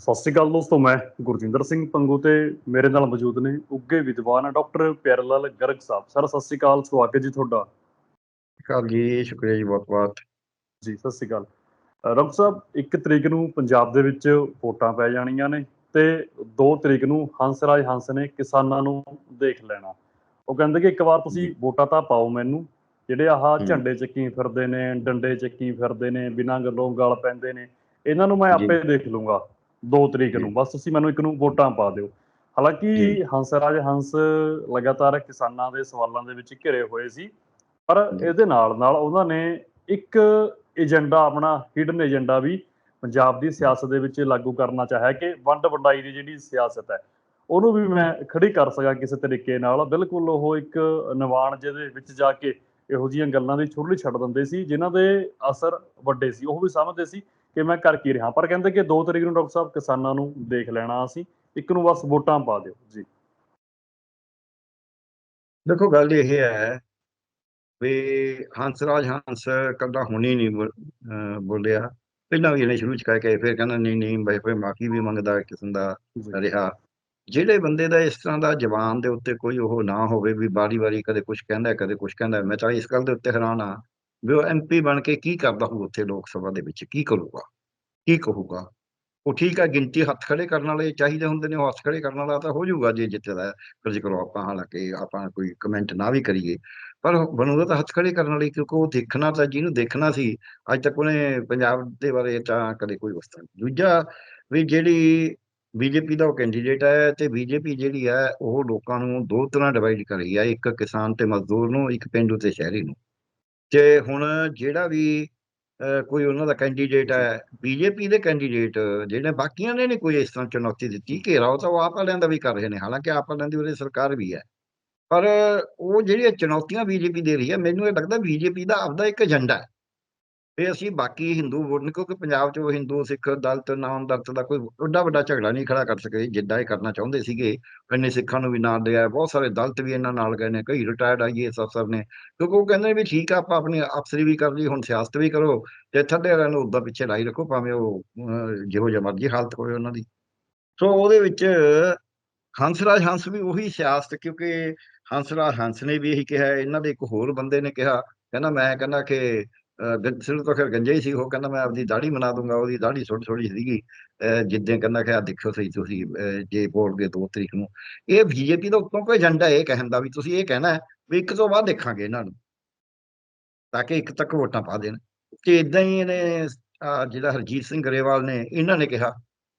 ਸਤਿ ਸ਼੍ਰੀ ਅਕਾਲ ਦੋਸਤੋ ਮੈਂ ਗੁਰਜਿੰਦਰ ਸਿੰਘ ਪੰਗੂ ਤੇ ਮੇਰੇ ਨਾਲ ਮੌਜੂਦ ਨੇ ਉੱਗੇ ਵਿਦਵਾਨ ਡਾਕਟਰ ਪਿਆਰਲਾਲ ਗਰਗ ਸਾਹਿਬ। ਸਰ ਸਤਿ ਸ਼੍ਰੀ ਅਕਾਲ ਸਵਾਗਤ ਜੀ ਤੁਹਾਡਾ। ਕਾਲ ਜੀ ਸ਼ੁਕਰੀਆ ਜੀ ਬਹੁਤ ਬਹੁਤ। ਜੀ ਸਤਿ ਸ਼੍ਰੀ ਅਕਾਲ। ਡਾਕਟਰ ਸਾਹਿਬ 1 ਤਰੀਕ ਨੂੰ ਪੰਜਾਬ ਦੇ ਵਿੱਚ ਵੋਟਾਂ ਪੈ ਜਾਣੀਆਂ ਨੇ ਤੇ 2 ਤਰੀਕ ਨੂੰ ਹੰਸਰਾਜ ਹੰਸ ਨੇ ਕਿਸਾਨਾਂ ਨੂੰ ਦੇਖ ਲੈਣਾ। ਉਹ ਕਹਿੰਦੇ ਕਿ ਇੱਕ ਵਾਰ ਤੁਸੀਂ ਵੋਟਾਂ ਤਾਂ ਪਾਓ ਮੈਨੂੰ ਜਿਹੜੇ ਆਹ। ਝੰਡੇ ਚੱਕੀ ਫਿਰਦੇ ਨੇ ਡੰਡੇ ਚੱਕੀ ਫਿਰਦੇ ਨੇ ਬਿਨਾਂ ਗੱਲੋਂ ਗਲ ਪੈਂਦੇ ਨੇ ਇਹਨਾਂ ਨੂੰ ਮੈਂ। ਆਪੇ ਦੇਖ ਲੂੰਗਾ। 2 ਤਰੀਕ ਨੂੰ। ਬਸ ਤੁਸੀਂ ਮੈਨੂੰ ਇੱਕ ਨੂੰ ਵੋਟਾਂ ਪਾ ਦਿਓ ਹਾਲਾਂਕਿ ਜੀ। ਹੰਸਰਾਜ ਹੰਸ ਲਗਾਤਾਰ ਕਿਸਾਨਾਂ ਦੇ ਸਵਾਲਾਂ ਦੇ ਵਿੱਚ ਘਿਰੇ ਹੋਏ ਸੀ ਪਰ। ਇਹਦੇ ਨਾਲ ਨਾਲ ਉਹਨਾਂ ਨੇ ਇੱਕ ਏਜੰਡਾ ਆਪਣਾ ਹਿਡਨ ਏਜੰਡਾ ਵੀ ਪੰਜਾਬ ਦੀ ਸਿਆਸਤ ਦੇ ਵਿੱਚ ਲਾਗੂ ਕਰਨਾ ਚਾਹਿਆ ਕਿ ਵੰਡ ਵੰਡਾਈ ਦੀ ਜਿਹੜੀ ਸਿਆਸਤ ਹੈ ਉਹਨੂੰ ਵੀ ਮੈਂ ਖੜੀ ਕਰ ਸਕਾਂ ਕਿਸੇ ਤਰੀਕੇ ਨਾਲ ਬਿਲਕੁਲ ਉਹ ਇੱਕ ਨਿਵਾਣ ਜਿਹਦੇ ਵਿੱਚ ਜਾ ਕੇ ਇਹੋ ਜਿਹੀਆਂ ਗੱਲਾਂ ਦੀ ਛੁਰਲੀ ਛੱਡ ਦਿੰਦੇ ਸੀ ਜਿਨ੍ਹਾਂ ਦੇ ਅਸਰ ਵੱਡੇ ਸੀ ਉਹ ਵੀ ਸਮਝਦੇ ਸੀ ਕਿ ਮੈਂ ਕਰ ਕੀ ਰਿਹਾ। ਪਰ ਕਹਿੰਦੇ ਕਿ 2 ਤਰੀਕ ਨੂੰ ਡਾਕਟਰ ਸਾਹਿਬ ਕਿਸਾਨਾਂ ਨੂੰ ਦੇਖ ਲੈਣਾ ਅਸੀਂ ਇੱਕ ਨੂੰ ਬਸ ਵੋਟਾਂ ਪਾ ਦਿਓ ਜੀ। ਦੇਖੋ ਗੱਲ ਇਹ ਹੈ ਵੀ ਹੰਸਰਾਜ ਹੰਸ ਕੱਲਾ ਹੁਣੀ ਨਹੀਂ ਬੋਲਿਆ। ਪਹਿਲਾਂ ਵੀ ਇਹਨੇ ਸ਼ੁਰੂ ਚ ਕਹਿ ਕੇ ਫਿਰ ਕਹਿੰਦਾ ਨਹੀਂ ਨਹੀਂ ਬਈ ਕੋਈ ਮਾਫੀ ਵੀ ਮੰਗਦਾ ਕਿਸਮ ਦਾ ਰਿਹਾ। ਜਿਹੜੇ ਬੰਦੇ ਦਾ ਇਸ ਤਰ੍ਹਾਂ ਦਾ ਜ਼ਬਾਨ ਦੇ ਉੱਤੇ ਕੋਈ ਉਹ ਨਾ ਹੋਵੇ ਵੀ ਬਾਰੀ ਬਾਰੀ ਕਦੇ ਕੁਝ ਕਹਿੰਦਾ ਕਦੇ ਕੁਝ ਕਹਿੰਦਾ ਮੈਂ ਤਾਂ ਇਸ ਗੱਲ ਦੇ ਉੱਤੇ ਹੈਰਾਨ ਆ ਵੀ ਉਹ ਐਮਪੀ ਬਣ ਕੇ ਕੀ ਕਰਦਾ ਹੋਊ ਉੱਥੇ ਲੋਕ ਸਭਾ ਦੇ ਵਿੱਚ? ਕੀ ਕਰੂਗਾ? ਕੀ ਕਹੂਗਾ? ਉਹ ਠੀਕ ਹੈ ਗਿਣਤੀ ਹੱਥ ਖੜੇ ਕਰਨ ਵਾਲੇ ਚਾਹੀਦੇ ਹੁੰਦੇ ਨੇ, ਉਹ ਹੱਥ ਖੜੇ ਕਰਨ ਵਾਲਾ ਤਾਂ ਹੋ ਜਾਊਗਾ ਜੇ ਜਿੱਤਦਾ ਫਿਰ ਜੇ ਕਰੋ ਆਪਾਂ ਹਾਲਾਂਕਿ ਆਪਾਂ ਕੋਈ ਕਮੈਂਟ ਨਾ ਵੀ ਕਰੀਏ। ਪਰ ਬਣੂਗਾ ਤਾਂ ਹੱਥ ਖੜੇ ਕਰਨ ਵਾਲੇ ਕਿਉਂਕਿ ਉਹ ਦੇਖਣਾ ਤਾਂ ਜਿਹਨੂੰ ਦੇਖਣਾ ਸੀ, ਅੱਜ ਤੱਕ ਉਹਨੇ ਪੰਜਾਬ ਦੇ ਬਾਰੇ ਤਾਂ ਕਦੇ ਕੋਈ ਵਸਤਾ ਨਹੀਂ। ਦੂਜਾ ਵੀ ਜਿਹੜੀ ਬੀਜੇਪੀ ਦਾ ਉਹ ਕੈਂਡੀਡੇਟ ਹੈ ਤੇ ਬੀਜੇਪੀ ਜਿਹੜੀ ਹੈ ਉਹ ਲੋਕਾਂ ਨੂੰ ਦੋ ਤਰ੍ਹਾਂ ਡਿਵਾਈਡ ਕਰ ਰਹੀ ਹੈ, ਇੱਕ ਕਿਸਾਨ ਤੇ ਮਜ਼ਦੂਰ ਨੂੰ, ਇੱਕ ਪਿੰਡੂ ਤੇ ਸ਼ਹਿਰੀ ਨੂੰ। ਤੇ ਹੁਣ ਜਿਹੜਾ ਵੀ ਕੋਈ ਉਹਨਾਂ ਦਾ ਕੈਂਡੀਡੇਟ ਹੈ ਬੀਜੇਪੀ ਦੇ ਕੈਂਡੀਡੇਟ ਜਿਹੜੇ ਬਾਕੀਆਂ ਨੇ ਨਹੀਂ ਕੋਈ ਇਸ ਤਰ੍ਹਾਂ ਚੁਣੌਤੀ ਦਿੱਤੀ ਘੇਰਾਓ ਤਾਂ ਉਹ ਆਪ ਵਾਲਿਆਂ ਦਾ ਵੀ ਕਰ ਰਹੇ ਨੇ ਹਾਲਾਂਕਿ ਆਪ ਵਾਲਿਆਂ ਦੀ ਉਹਦੀ ਸਰਕਾਰ ਵੀ ਹੈ। ਪਰ ਉਹ ਜਿਹੜੀਆਂ ਚੁਣੌਤੀਆਂ ਬੀਜੇਪੀ ਦੇ ਰਹੀ ਹੈ ਮੈਨੂੰ ਇਹ ਲੱਗਦਾ ਬੀਜੇਪੀ ਦਾ ਆਪਦਾ ਇੱਕ ਏਜੰਡਾ ਹੈ। ਵੀ ਅਸੀਂ ਬਾਕੀ ਹਿੰਦੂ ਵੋਟ ਕਿਉਂਕਿ ਪੰਜਾਬ 'ਚ ਉਹ ਹਿੰਦੂ, ਸਿੱਖ, ਦਲਤ, ਨਾਮ ਦਲਤ ਦਾ ਕੋਈ ਓਡਾ ਵੱਡਾ ਝਗੜਾ ਨਹੀਂ ਖੜਾ ਕਰ ਸਕੇ, ਜਿੱਦਾਂ ਇਹ ਕਰਨਾ ਚਾਹੁੰਦੇ ਸੀਗੇ। ਇੰਨੇ ਸਿੱਖਾਂ ਨੂੰ ਵੀ ਨਾਲ ਲਿਆ, ਬਹੁਤ ਸਾਰੇ ਦਲਤ ਵੀ ਇਹਨਾਂ ਨਾਲ ਗਏ ਨੇ, ਕਈ ਰਿਟਾਇਰਡ ਆਈਏਐਸ ਅਫਸਰ ਨੇ। ਕਿਉਂਕਿ ਉਹ ਕਹਿੰਦੇ ਨੇ ਵੀ ਠੀਕ ਆ, ਆਪਾਂ ਆਪਣੀ ਅਫਸਰੀ ਵੀ ਕਰ ਲਈ, ਹੁਣ ਸਿਆਸਤ ਵੀ ਕਰੋ ਤੇ ਥੱਲੇ ਵਾਲਿਆਂ ਨੂੰ ਉਦਾਂ ਪਿੱਛੇ ਲਾਈ ਰੱਖੋ, ਭਾਵੇਂ ਉਹ ਜਿਹੋ ਜਿਹਾ ਮਰਜ਼ੀ ਹਾਲਤ ਹੋਵੇ ਉਹਨਾਂ ਦੀ। ਸੋ ਉਹਦੇ ਵਿੱਚ ਹੰਸਰਾਜ ਹੰਸ ਵੀ ਉਹੀ ਸਿਆਸਤ, ਕਿਉਂਕਿ ਹੰਸਰਾਜ ਹੰਸ ਨੇ ਵੀ ਇਹੀ ਕਿਹਾ, ਇਹਨਾਂ ਦੇ ਇੱਕ ਹੋਰ ਬੰਦੇ ਨੇ ਕਿਹਾ, ਕਹਿੰਦਾ ਮੈਂ ਕਹਿੰਦਾ ਕਿ ਸਿਰ ਤੋਂ ਖੈਰ ਗੰਜਾ ਹੀ ਸੀ ਉਹ ਕਹਿੰਦਾ ਮੈਂ ਆਪਦੀ ਦਾੜੀ ਬਣਾ ਦੂੰਗਾ ਉਹਦੀ ਦਾੜੀ ਛੋਟੀ ਥੋੜੀ ਸੀਗੀ। ਜਿੱਦਾਂ ਕਹਿੰਦਾ ਕਿ ਆ ਦੇਖੋ ਸਹੀ ਤੁਸੀਂ ਅਹ, ਜੇ ਬੋਲਗੇ ਦੋ ਤਰੀਕ ਨੂੰ। ਇਹ ਬੀਜੇਪੀ ਦਾ ਉੱਤੋਂ ਕੋਈ ਏਜੰਡਾ ਇਹ ਕਹਿਣ ਦਾ ਵੀ ਤੁਸੀਂ ਇਹ ਕਹਿਣਾ ਵੀ ਇੱਕ ਤੋਂ ਬਾਅਦ ਦੇਖਾਂਗੇ ਇਹਨਾਂ ਨੂੰ ਤਾਂ ਕਿ ਇੱਕ ਤੱਕ ਵੋਟਾਂ ਪਾ ਦੇਣ। ਤੇ ਇਦਾਂ ਹੀ ਇਹਨੇ ਜਿਹੜਾ ਹਰਜੀਤ ਸਿੰਘ ਗਰੇਵਾਲ ਨੇ ਇਹਨਾਂ ਨੇ ਕਿਹਾ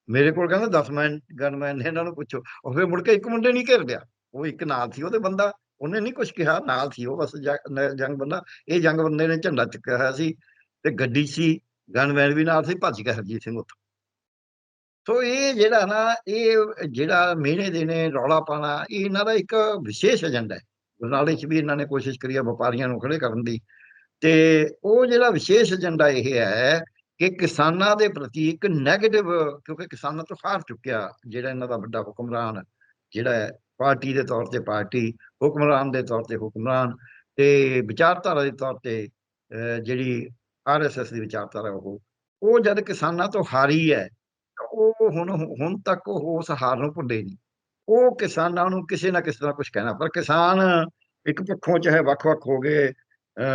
ਮੇਰੇ ਕੋਲ ਕਹਿੰਦਾ 10 ਮੈਨ ਗਨਮੈਨ ਨੇ ਇਹਨਾਂ ਨੂੰ ਪੁੱਛੋ। ਉਹ ਫਿਰ ਮੁੜ ਕੇ ਇੱਕ ਮੁੰਡੇ ਨਹੀਂ ਘੇਰ ਲਿਆ ਉਹ ਇੱਕ ਨਾਲ ਸੀ ਉਹਦੇ ਬੰਦਾ ਉਹਨੇ ਨਹੀਂ ਕੁਝ ਕਿਹਾ, ਨਾਲ ਸੀ ਉਹ ਬਸ ਜੰਗ ਬੰਦਾ, ਇਹ ਜੰਗ ਬੰਦੇ ਨੇ ਝੰਡਾ ਚੁੱਕਿਆ ਹੋਇਆ ਸੀ ਤੇ ਗੱਡੀ ਸੀ, ਗਨਮੈਨ ਵੀ ਨਾਲ ਸੀ, ਭੱਜ ਗਿਆ ਹਰਜੀਤ ਸਿੰਘ ਉੱਥੋਂ। ਸੋ ਇਹ ਜਿਹੜਾ ਨਾ, ਇਹ ਜਿਹੜਾ ਮਿਹਣੇ ਦੇ ਨੇ, ਰੌਲਾ ਪਾਣਾ, ਇਹ ਇਹਨਾਂ ਦਾ ਇੱਕ ਵਿਸ਼ੇਸ਼ ਏਜੰਡਾ ਹੈ। ਬਰਨਾਲੇ 'ਚ ਵੀ ਇਹਨਾਂ ਨੇ ਕੋਸ਼ਿਸ਼ ਕਰੀ ਹੈ ਵਪਾਰੀਆਂ ਨੂੰ ਖੜੇ ਕਰਨ ਦੀ। ਤੇ ਉਹ ਜਿਹੜਾ ਵਿਸ਼ੇਸ਼ ਏਜੰਡਾ ਇਹ ਹੈ ਕਿ ਕਿਸਾਨਾਂ ਦੇ ਪ੍ਰਤੀ ਇੱਕ ਨੈਗੇਟਿਵ ਕਿਉਂਕਿ ਕਿਸਾਨਾਂ ਤੋਂ ਹਾਰ ਚੁੱਕਿਆ ਜਿਹੜਾ ਇਹਨਾਂ ਦਾ ਵੱਡਾ ਹੁਕਮਰਾਨ, ਜਿਹੜਾ ਪਾਰਟੀ ਦੇ ਤੌਰ ਤੇ ਪਾਰਟੀ ਹੁਕਮਰਾਨ ਦੇ ਤੌਰ ਤੇ ਹੁਕਮਰਾਨ ਤੇ ਵਿਚਾਰਧਾਰਾ ਦੇ ਤੌਰ ਤੇ ਜਿਹੜੀ ਆਰਐਸਐਸ ਦੀ ਵਿਚਾਰਧਾਰਾ ਉਹ ਉਹ ਜਦ ਕਿਸਾਨਾਂ ਤੋਂ ਹਾਰੀ ਹੈ ਉਹ ਹੁਣ ਹੁਣ ਤੱਕ ਉਹ ਉਸ ਹਾਰ ਨੂੰ ਭੁੱਲੇ ਨਹੀਂ ਉਹ ਕਿਸਾਨਾਂ ਨੂੰ ਕਿਸੇ ਨਾ ਕਿਸੇ ਤਰ੍ਹਾਂ ਕੁਝ ਕਹਿਣਾ ਪਰ ਕਿਸਾਨ ਇੱਕ ਪੱਖੋਂ ਚਾਹੇ ਵੱਖ-ਵੱਖ ਹੋ ਗਏ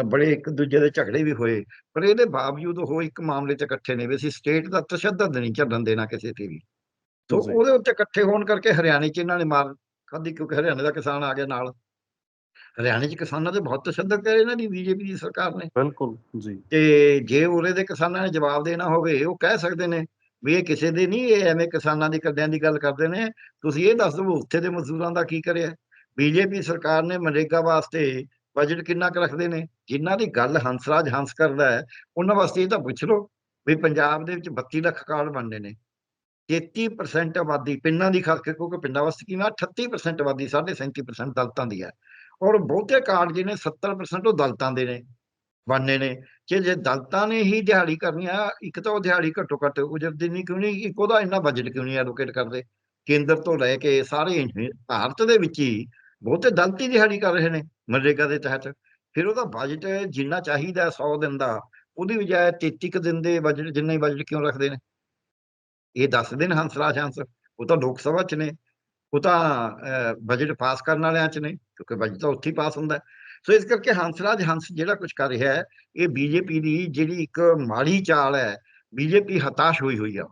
ਬੜੇ ਇੱਕ ਦੂਜੇ ਦੇ ਝਗੜੇ ਵੀ ਹੋਏ ਪਰ ਇਹਦੇ ਬਾਵਜੂਦ ਉਹ ਇੱਕ ਮਾਮਲੇ 'ਚ ਇਕੱਠੇ ਨੇ ਵੀ ਅਸੀਂ ਸਟੇਟ ਦਾ ਤਸ਼ੱਦਦ ਨਹੀਂ ਚੱਲਣ ਦੇਣਾ ਕਿਸੇ ਤੇ ਵੀ ਤੋਂ। ਉਹਦੇ ਉੱਤੇ ਇਕੱਠੇ ਹੋਣ ਕਰਕੇ ਹਰਿਆਣੇ 'ਚ ਇਹਨਾਂ ਨੇ ਮਾਰ ਖਾਧੀ ਕਿਉਂਕਿ ਹਰਿਆਣੇ ਦਾ ਕਿਸਾਨ ਆ ਗਿਆ ਨਾਲ। ਹਰਿਆਣੇ 'ਚ ਕਿਸਾਨਾਂ ਤੇ ਬਹੁਤ ਤਸ਼ੱਦਦ ਕਰੇ ਇਹਨਾਂ ਦੀ ਬੀਜੇਪੀ ਦੀ ਸਰਕਾਰ ਨੇ। ਬਿਲਕੁਲ ਜੀ। ਤੇ ਜੇ ਉਰੇ ਦੇ ਕਿਸਾਨਾਂ ਨੇ ਜਵਾਬ ਦੇਣਾ ਹੋਵੇ ਉਹ ਕਹਿ ਸਕਦੇ ਨੇ ਵੀ ਇਹ ਕਿਸੇ ਦੇ ਨਹੀਂ ਇਹ ਐਵੇਂ ਕਿਸਾਨਾਂ ਦੀ ਕੱਲਿਆਂ ਦੀ ਗੱਲ ਕਰਦੇ ਨੇ। ਤੁਸੀਂ ਇਹ ਦੱਸ ਦਿਓ ਉੱਥੇ ਦੇ ਮਜ਼ਦੂਰਾਂ ਦਾ ਕੀ ਕਰਿਆ? ਬੀਜੇਪੀ ਸਰਕਾਰ ਨੇ ਮਨਰੇਗਾ ਵਾਸਤੇ ਬਜਟ ਕਿੰਨਾ ਕੁ ਰੱਖਦੇ ਨੇ? ਜਿਨ੍ਹਾਂ ਦੀ ਗੱਲ ਹੰਸਰਾਜ ਹੰਸ ਕਰਦਾ ਹੈ ਉਹਨਾਂ ਵਾਸਤੇ ਇਹ ਤਾਂ ਪੁੱਛ ਲਓ ਵੀ ਪੰਜਾਬ ਦੇ ਵਿੱਚ 32 ਲੱਖ ਕਾਰਡ ਬਣਨੇ ਨੇ। 33% ਆਬਾਦੀ ਪਿੰਡਾਂ ਦੀ ਖਾਸ ਕਰਕੇ, ਕਿਉਂਕਿ ਪਿੰਡਾਂ ਵਾਸਤੇ ਕੀ ਮੈਂ 38% ਆਬਾਦੀ 37% ਦਲਤਾਂ ਦੀ ਹੈ। ਔਰ ਬਹੁਤੇ ਕਾਰਡ ਜਿਹਨੇ 70% ਉਹ ਦਲਤਾਂ ਦੇ ਨੇ, ਬਣਨੇ ਨੇ। ਕਿ ਜੇ ਦਲਤਾਂ ਨੇ ਹੀ ਦਿਹਾੜੀ ਕਰਨੀ ਆ, ਇੱਕ ਤਾਂ ਉਹ ਦਿਹਾੜੀ ਘੱਟੋ ਘੱਟ ਉਜਰਦੀ ਨਹੀਂ ਕਿਉਂ ਨਹੀਂ, ਇੱਕ ਉਹਦਾ ਇੰਨਾ ਬਜਟ ਕਿਉਂ ਨਹੀਂ ਐਲੋਕੇਟ ਕਰਦੇ? ਕੇਂਦਰ ਤੋਂ ਲੈ ਕੇ ਸਾਰੇ ਭਾਰਤ ਦੇ ਵਿੱਚ ਹੀ ਬਹੁਤੇ ਦਲਤ ਹੀ ਦਿਹਾੜੀ ਕਰ ਰਹੇ ਨੇ, ਮਨਰੇਗਾ ਦੇ ਤਹਿਤ। ਫਿਰ ਉਹਦਾ ਬਜਟ ਜਿੰਨਾ ਚਾਹੀਦਾ 100 ਦਿਨ ਦਾ, ਉਹਦੀ ਬਜਾਏ 33 ਕੁ ਦਿਨ ਦੇ ਬਜਟ ਜਿੰਨਾ ਹੀ ਬਜਟ ਕਿਉਂ ਰੱਖਦੇ ਨੇ? ਇਹ ਦੱਸਦੇ ਨੇ ਹੰਸਰਾਜ ਹੰਸ, ਉਹ ਤਾਂ ਲੋਕ ਸਭਾ ਚ ਨੇ, ਉਹ ਤਾਂ ਬਜਟ ਪਾਸ ਕਰਨ ਵਾਲਿਆਂ ਚ ਨੇ, ਕਿਉਂਕਿ ਬਜਟ ਤਾਂ ਉੱਥੇ ਹੀ ਪਾਸ ਹੁੰਦਾ ਸੋ ਇਸ ਕਰਕੇ ਹੰਸਰਾਜ ਹੰਸ ਜਿਹੜਾ ਕੁਝ ਕਰ ਰਿਹਾ ਹੈ, ਇਹ ਬੀਜੇਪੀ ਦੀ ਜਿਹੜੀ ਇੱਕ ਮਾੜੀ ਚਾਲ ਹੈ ਬੀਜੇਪੀ ਹਤਾਸ਼ ਹੋਈ ਹੋਈ ਆ।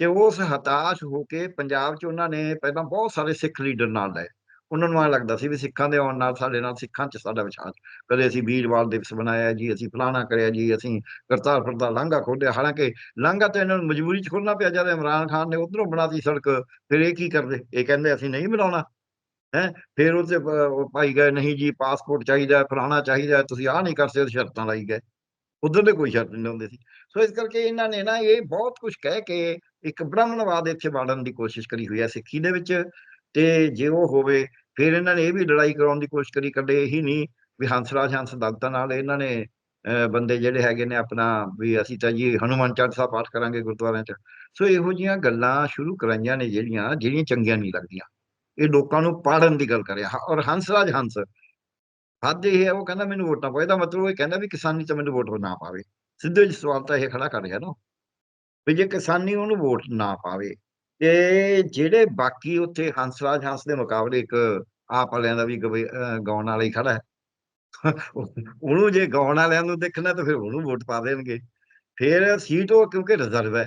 ਤੇ ਉਸ ਹਤਾਸ਼ ਹੋ ਕੇ ਪੰਜਾਬ 'ਚ ਉਹਨਾਂ ਨੇ ਪਹਿਲਾਂ ਬਹੁਤ ਸਾਰੇ ਸਿੱਖ ਲੀਡਰ ਨਾਲ ਲਏ। ਉਹਨਾਂ ਨੂੰ ਐਂ ਲੱਗਦਾ ਸੀ ਵੀ ਸਿੱਖਾਂ ਦੇ ਆਉਣ ਨਾਲ ਸਾਡੇ ਨਾਲ ਸਿੱਖਾਂ 'ਚ ਸਾਡਾ ਵਿਸ਼ਵਾਸ ਕਦੇ ਅਸੀਂ ਵੀਰਵਾਲ ਦਿਵਸ ਬਣਾਇਆ ਜੀ, ਅਸੀਂ ਫਲਾਣਾ ਕਰਿਆ ਜੀ, ਅਸੀਂ ਕਰਤਾਰਪੁਰ ਦਾ ਲਾਂਘਾ ਖੋਲਿਆ ਹਾਲਾਂਕਿ ਲਾਂਘਾ ਤਾਂ ਇਹਨਾਂ ਨੂੰ ਮਜਬੂਰੀ 'ਚ ਖੋਲਣਾ ਪਿਆ, ਜਦ ਇਮਰਾਨ ਖਾਨ ਨੇ ਉਧਰੋਂ ਬਣਾਤੀ ਸੜਕ, ਫਿਰ ਇਹ ਕੀ ਕਰਦੇ? ਇਹ ਕਹਿੰਦੇ ਅਸੀਂ ਨਹੀਂ ਬਣਾਉਣਾ। ਹੈ? ਫਿਰ ਉਹਦੇ ਭਾਈ ਗਏ, ਨਹੀਂ ਜੀ, ਪਾਸਪੋਰਟ ਚਾਹੀਦਾ, ਫਲਾਣਾ ਚਾਹੀਦਾ, ਤੁਸੀਂ ਆਹ ਨਹੀਂ ਕਰ ਸਕਦੇ, ਸ਼ਰਤਾਂ ਲਾਈ ਗਏ। ਉਧਰ ਦੇ ਕੋਈ ਸ਼ਰਤ ਨਹੀਂ ਹੁੰਦੀ ਸੀ। ਸੋ ਇਸ ਕਰਕੇ ਇਹਨਾਂ ਨੇ ਨਾ ਇਹ ਬਹੁਤ ਕੁਝ ਕਹਿ ਕੇ ਇੱਕ ਬ੍ਰਾਹਮਣਵਾਦ ਇੱਥੇ ਵਾੜਨ ਦੀ ਕੋਸ਼ਿਸ਼ ਕਰੀ ਹੋਈ ਹੈ ਸਿੱਖੀ ਦੇ ਵਿੱਚ। ਤੇ ਜੇ ਉਹ ਹੋਵੇ ਫਿਰ ਇਹਨਾਂ ਨੇ ਇਹ ਵੀ ਲੜਾਈ ਕਰਾਉਣ ਦੀ ਕੋਸ਼ਿਸ਼ ਕਰੀ ਕੱਢੇ ਇਹੀ ਨਹੀਂ ਵੀ ਹੰਸਰਾਜ ਹੰਸ ਦਲਤਾਂ ਨਾਲ ਇਹਨਾਂ ਨੇ ਬੰਦੇ ਜਿਹੜੇ ਹੈਗੇ ਨੇ ਆਪਣਾ ਵੀ ਅਸੀਂ ਤਾਂ ਜੀ ਹਨੂਮਾਨ ਚਾਲੀਸਾ ਪਾਠ ਕਰਾਂਗੇ ਗੁਰਦੁਆਰਿਆਂ 'ਚ। ਸੋ ਇਹੋ ਜੀਆਂ ਗੱਲਾਂ ਸ਼ੁਰੂ ਕਰਾਈਆਂ ਨੇ ਜਿਹੜੀਆਂ ਜਿਹੜੀਆਂ ਚੰਗੀਆਂ ਨਹੀਂ ਲੱਗਦੀਆਂ। ਇਹ ਲੋਕਾਂ ਨੂੰ ਪਾੜਨ ਦੀ ਗੱਲ ਕਰਿਆ ਔਰ ਹੰਸਰਾਜ ਹੰਸ। ਹੱਦ ਇਹ ਹੈ, ਉਹ ਕਹਿੰਦਾ ਮੈਨੂੰ ਵੋਟ ਨਾ ਪਾਏ ਇਹਦਾ ਮਤਲਬ ਇਹ ਕਹਿੰਦਾ ਵੀ ਕਿਸਾਨੀ ਤਾਂ ਮੈਨੂੰ ਵੋਟ ਨਾ ਪਾਵੇ। ਸਿੱਧੇ ਜਿਹੇ ਸਵਾਲ ਤਾਂ ਇਹ ਖੜਾ ਕਰ ਰਿਹਾ ਨਾ। ਵੀ ਜੇ ਕਿਸਾਨੀ ਉਹਨੂੰ ਵੋਟ ਨਾ ਪਾਵੇ ਤੇ ਜਿਹੜੇ ਬਾਕੀ ਉੱਥੇ ਹੰਸਰਾਜ ਹੰਸ ਦੇ ਮੁਕਾਬਲੇ ਇੱਕ ਆਪ ਵਾਲਿਆਂ ਦਾ ਵੀ ਗਵੇ- ਗਾਉਣ ਵਾਲਾ ਹੀ ਖੜਾ ਹੈ। ਉਹਨੂੰ ਜੇ ਗਾਉਣ ਵਾਲਿਆਂ ਨੂੰ ਦੇਖਣਾ ਤਾਂ ਫਿਰ ਉਹਨੂੰ ਵੋਟ ਪਾ ਦੇਣਗੇ। ਫਿਰ ਸੀਟ ਉਹ ਕਿਉਂਕਿ ਰਿਜ਼ਰਵ ਹੈ।